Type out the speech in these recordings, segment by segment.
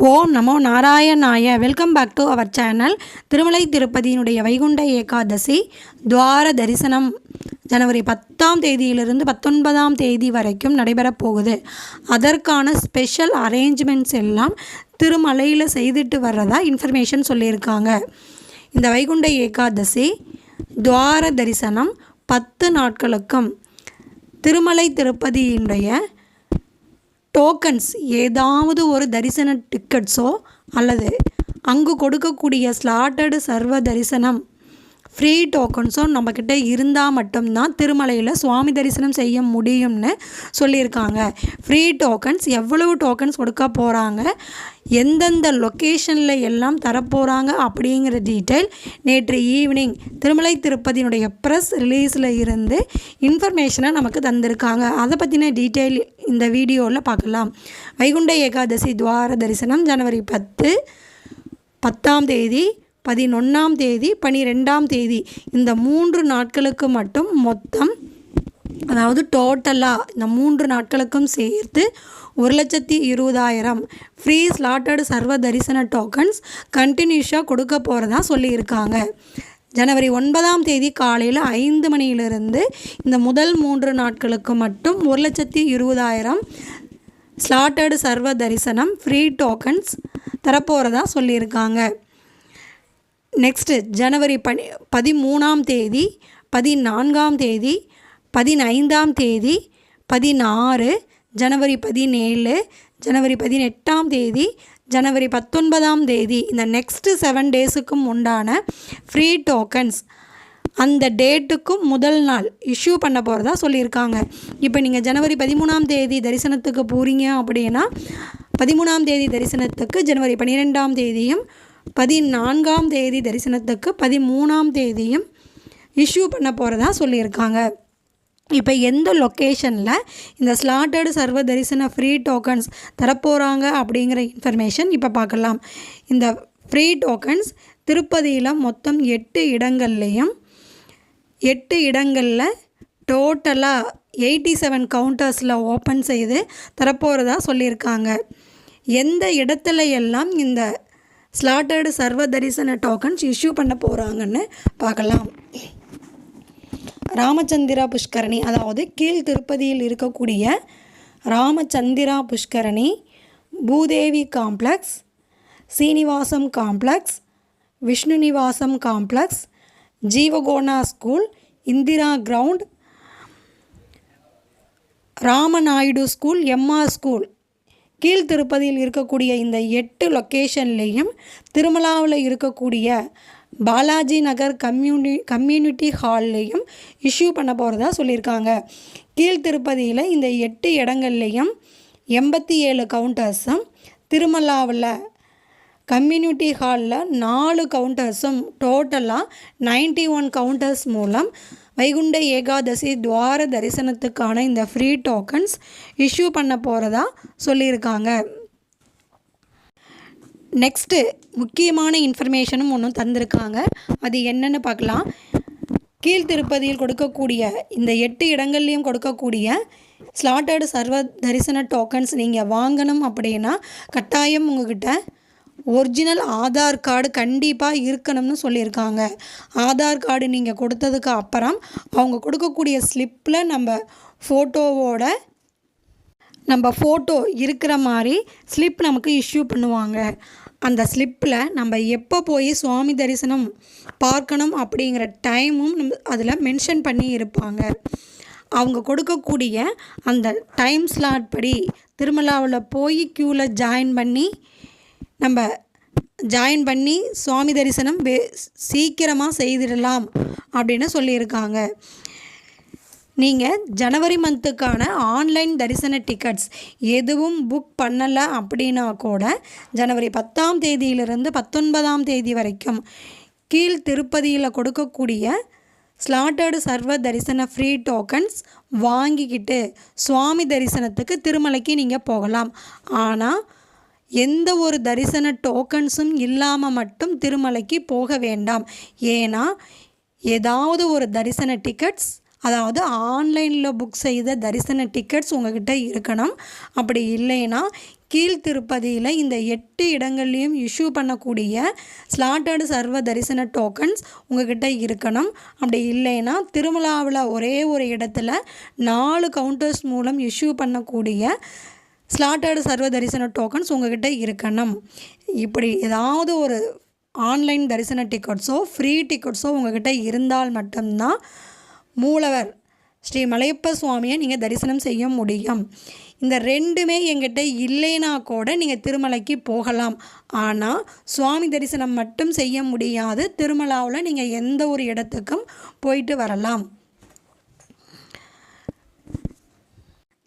ஓம் நமோ நாராயணாய. Welcome back to our channel Tirumala திருப்பதியினுடைய Vaikunta Ekadashi துவார தரிசனம். ஜனவரி பத்தாம் தேதியிலிருந்து பத்தொன்பதாம் தேதி வரைக்கும் நடைபெறப் போகுது. அதற்கான ஸ்பெஷல் அரேஞ்ச்மெண்ட்ஸ் எல்லாம் திருமலையில் செய்துட்டு வர்றதா இன்ஃபர்மேஷன் சொல்லியிருக்காங்க. இந்த வைகுண்ட ஏகாதசி துவார தரிசனம் பத்து நாட்களுக்கும். திருமலை திருப்பதியினுடைய டோக்கன்ஸ் ஏதாவது ஒரு தரிசன டிக்கெட்ஸோ அல்லது அங்கு கொடுக்கக்கூடிய ஸ்லாட்டடு சர்வ தரிசனம் ஃப்ரீ டோக்கன்ஸோ நம்மக்கிட்ட இருந்தால் மட்டும்தான் திருமலையில் சுவாமி தரிசனம் செய்ய முடியும்னு சொல்லியிருக்காங்க. ஃப்ரீ டோக்கன்ஸ் எவ்வளவு டோக்கன்ஸ் கொடுக்க போகிறாங்க எந்தெந்த லொக்கேஷனில் எல்லாம் தரப்போகிறாங்க அப்படிங்கிற டீட்டெயில் நேற்று ஈவினிங் திருமலை திருப்பதியினுடைய ப்ரெஸ் ரிலீஸில் இருந்து இன்ஃபர்மேஷனை நமக்கு தந்திருக்காங்க. அதை பற்றின டீட்டெயில் இந்த வீடியோவில் பார்க்கலாம். வைகுண்ட ஏகாதசி துவார தரிசனம் ஜனவரி பத்து பத்தாம் தேதி பதினொன்றாம் தேதி பனிரெண்டாம் தேதி. இந்த மூன்று நாட்களுக்கு மட்டும் மொத்தம் அதாவது டோட்டலாக இந்த மூன்று நாட்களுக்கும் சேர்த்து ஒரு லட்சத்தி இருபதாயிரம் ஃப்ரீ ஸ்லாட்டட் சர்வ தரிசன டோக்கன்ஸ் கண்டினியூஸாக கொடுக்க போகிறதா சொல்லியிருக்காங்க. ஜனவரி ஒன்பதாம் தேதி காலையில் ஐந்து மணியிலிருந்து இந்த முதல் மூன்று நாட்களுக்கு மட்டும் ஒரு லட்சத்தி இருபதாயிரம் ஸ்லாட்டட் சர்வ தரிசனம் ஃப்ரீ டோக்கன்ஸ் தரப்போகிறதா சொல்லியிருக்காங்க. நெக்ஸ்ட்டு ஜனவரி பனி பதிமூணாம் தேதி பதினான்காம் தேதி பதினைந்தாம் தேதி பதினாறு ஜனவரி பதினேழு ஜனவரி பதினெட்டாம் தேதி ஜனவரி பத்தொன்பதாம் தேதி இந்த நெக்ஸ்ட்டு செவன் டேஸுக்கும் உண்டான ஃப்ரீ டோக்கன்ஸ் அந்த டேட்டுக்கும் முதல் நாள் இஷ்யூ பண்ண போகிறதா சொல்லியிருக்காங்க. இப்போ நீங்கள் ஜனவரி பதிமூணாம் தேதி தரிசனத்துக்கு போகிறீங்க அப்படின்னா பதிமூணாம் தேதி தரிசனத்துக்கு ஜனவரி பன்னிரெண்டாம் தேதியும் பதினான்காம் தேதி தரிசனத்துக்கு பதிமூணாம் தேதியும் இஷ்யூ பண்ண போகிறதா சொல்லியிருக்காங்க. இப்போ எந்த லொக்கேஷனில் இந்த ஸ்லாட்டட் சர்வ தரிசன ஃப்ரீ டோக்கன்ஸ் தரப்போகிறாங்க அப்படிங்கிற இன்ஃபர்மேஷன் இப்போ பார்க்கலாம். இந்த ஃப்ரீ டோக்கன்ஸ் திருப்பதியில் மொத்தம் எட்டு இடங்கள்லேயும் எட்டு இடங்களில் டோட்டலாக எயிட்டி செவன் கவுண்டர்ஸில் ஓப்பன் செய்து தரப்போகிறதா சொல்லியிருக்காங்க. எந்த இடத்துல எல்லாம் இந்த ஸ்லாட்டர்டு சர்வ தரிசன டோக்கன்ஸ் இஷ்யூ பண்ண போகிறாங்கன்னு பார்க்கலாம். ராமச்சந்திரா புஷ்கரணி அதாவது கீழ் திருப்பதியில் இருக்கக்கூடிய Ramachandra Pushkarini Bhudevi complex Srinivasam complex Vishnu Nivasam complex Jeevakona school Indira ground Ramanaidu school MR school. கீழ் திருப்பதியில் இருக்கக்கூடிய இந்த எட்டு லொக்கேஷன்லேயும் திருமலாவில் இருக்கக்கூடிய பாலாஜி நகர் கம்யூனி கம்யூனிட்டி ஹால்லையும் இஷ்யூ பண்ண போகிறதா சொல்லியிருக்காங்க. கீழ் திருப்பதியில் இந்த எட்டு இடங்கள்லையும் எண்பத்தி ஏழு கவுண்டர்ஸும் திருமலாவில் கம்யூனிட்டி ஹாலில் நாலு கவுண்டர்ஸும் டோட்டலாக நைன்டி ஒன் கவுண்டர்ஸ் மூலம் வைகுண்ட ஏகாதசி துவார தரிசனத்துக்கான இந்த ஃப்ரீ டோக்கன்ஸ் இஷ்யூ பண்ண போகிறதா சொல்லியிருக்காங்க. நெக்ஸ்ட்டு முக்கியமான இன்ஃபர்மேஷனும் ஒன்றும் தந்திருக்காங்க. அது என்னென்னு பார்க்கலாம். கீழ்த்திருப்பதியில் கொடுக்கக்கூடிய இந்த எட்டு இடங்கள்லையும் கொடுக்கக்கூடிய ஸ்லாட்டர்டு சர்வ தரிசன டோக்கன்ஸ் நீங்கள் வாங்கணும் அப்படின்னா கட்டாயம் உங்ககிட்ட ஒரிஜினல் ஆதார் கார்டு கண்டிப்பாக இருக்கணும்னு சொல்லியிருக்காங்க. ஆதார் கார்டு நீங்கள் கொடுத்ததுக்கு அப்புறம் அவங்க கொடுக்கக்கூடிய ஸ்லிப்பில் நம்ம ஃபோட்டோவோட நம்ம ஃபோட்டோ இருக்கிற மாதிரி ஸ்லிப் நமக்கு இஷ்யூ பண்ணுவாங்க. அந்த ஸ்லிப்பில் நம்ம எப்போ போய் சுவாமி தரிசனம் பார்க்கணும் அப்படிங்கிற டைமும் நம்ம அதில் மென்ஷன் பண்ணி இருப்பாங்க. அவங்க கொடுக்கக்கூடிய அந்த டைம் ஸ்லாட் படி திருமலாவில் போய் க்யூவில் ஜாயின் பண்ணி நம்ம ஜாயின் பண்ணி சுவாமி தரிசனம் வே சீக்கிரமாக செய்திடலாம் அப்படின்னு சொல்லியிருக்காங்க. நீங்கள் ஜனவரி மந்த்துக்கான ஆன்லைன் தரிசன டிக்கெட்ஸ் எதுவும் புக் பண்ணலை அப்படின்னா கூட ஜனவரி பத்தாம் தேதியிலிருந்து பத்தொன்பதாம் தேதி வரைக்கும் கீழ் திருப்பதியில் கொடுக்கக்கூடிய ஸ்லாட்டர்டு சர்வ தரிசன ஃப்ரீ டோக்கன்ஸ் வாங்கிக்கிட்டு சுவாமி தரிசனத்துக்கு திருமலைக்கு நீங்கள் போகலாம். ஆனால் எந்த ஒரு தரிசன டோக்கன்ஸும் இல்லாமல் மட்டும் திருமலைக்கு போக வேண்டாம். ஏன்னா ஏதாவது ஒரு தரிசன டிக்கெட்ஸ் அதாவது ஆன்லைனில் புக் செய்த தரிசன டிக்கெட்ஸ் உங்ககிட்ட இருக்கணும். அப்படி இல்லைன்னா கீழ்த்திருப்பதியில் இந்த எட்டு இடங்கள்லையும் இஷ்யூ பண்ணக்கூடிய ஸ்லாட்டர்டு சர்வ தரிசன டோக்கன்ஸ் உங்ககிட்ட இருக்கணும். அப்படி இல்லைன்னா திருமலாவில் ஒரே ஒரு இடத்துல நாலு கவுண்டர்ஸ் மூலம் இஷ்யூ பண்ணக்கூடிய ஸ்லாட்டர்டு சர்வ தரிசன டோக்கன்ஸ் உங்ககிட்ட இருக்கணும். இப்படி ஏதாவது ஒரு ஆன்லைன் தரிசன டிக்கெட்ஸோ ஃப்ரீ டிக்கெட்ஸோ உங்ககிட்ட இருந்தால் மட்டும்தான் மூலவர் ஸ்ரீ மலையப்ப சுவாமியை நீங்கள் தரிசனம் செய்ய முடியும். இந்த ரெண்டுமே எங்கிட்ட இல்லைனா கூட நீங்கள் திருமலைக்கு போகலாம். ஆனால் சுவாமி தரிசனம் மட்டும் செய்ய முடியாது. திருமலாவில் நீங்கள் எந்த ஒரு இடத்துக்கும் போயிட்டு வரலாம்.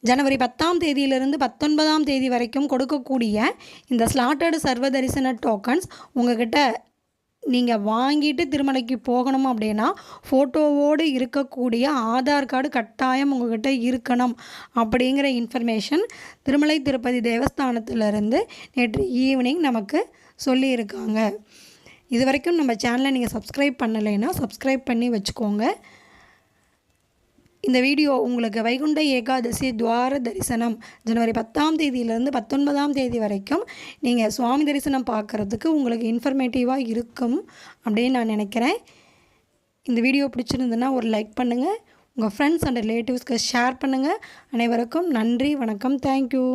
ஜனவரி பத்தாம் தேதியிலிருந்து பத்தொன்பதாம் தேதி வரைக்கும் கொடுக்கக்கூடிய இந்த ஸ்லாட்டர்டு சர்வ தரிசன டோக்கன்ஸ் உங்ககிட்ட நீங்கள் வாங்கிட்டு திருமலைக்கு போகணும் அப்படின்னா ஃபோட்டோவோடு இருக்கக்கூடிய ஆதார் கார்டு கட்டாயம் உங்கள்கிட்ட இருக்கணும் அப்படிங்கிற இன்ஃபர்மேஷன் திருமலை திருப்பதி தேவஸ்தானத்திலிருந்து நேற்று ஈவினிங் நமக்கு சொல்லியிருக்காங்க. இது வரைக்கும் நம்ம சேனலை நீங்கள் சப்ஸ்கிரைப் பண்ணலைன்னா சப்ஸ்கிரைப் பண்ணி வச்சுக்கோங்க. இந்த வீடியோ உங்களுக்கு வைகுண்ட ஏகாதசி துவார தரிசனம் ஜனவரி பத்தாம் தேதியிலேருந்து பத்தொன்பதாம் தேதி வரைக்கும் நீங்கள் சுவாமி தரிசனம் பார்க்குறதுக்கு உங்களுக்கு இன்ஃபர்மேட்டிவாக இருக்கும் அப்படின்னு நான் நினைக்கிறேன். இந்த வீடியோ பிடிச்சிருந்துன்னா ஒரு லைக் பண்ணுங்கள் உங்கள் ஃப்ரெண்ட்ஸ் அண்ட் ரிலேட்டிவ்ஸ்க்கு ஷேர் பண்ணுங்கள் அனைவருக்கும் நன்றி வணக்கம் தேங்க்யூ